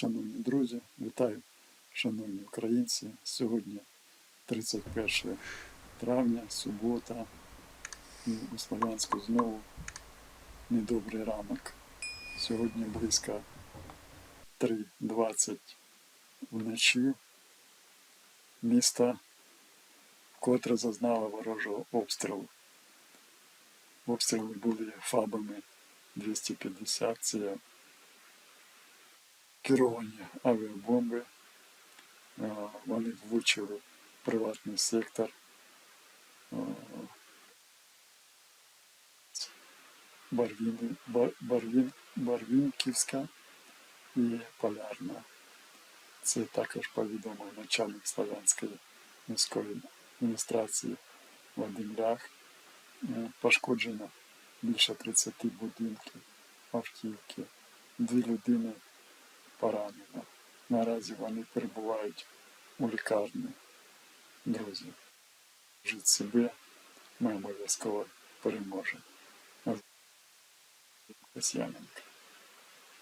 Шановні друзі, вітаю, шановні українці. Сьогодні 31 травня, субота, і у Слов'янську знову недобрий ранок. Сьогодні близько 3.20 вночі місто вкотре зазнало ворожого обстрілу. Обстріли були фабами 250, це керовані авіабомби. Вони влучили приватний сектор. Барвіни, Барвін, Барвінківська і Полярна. Це також повідомив начальник Славянської міської адміністрації Вадим Лях. Е, Пошкоджено більше 30 будинків, автівки, дві людини поранено. Наразі вони перебувають у лікарні. Друзі, жить себе, ми обов'язково переможемо. Касьяненко.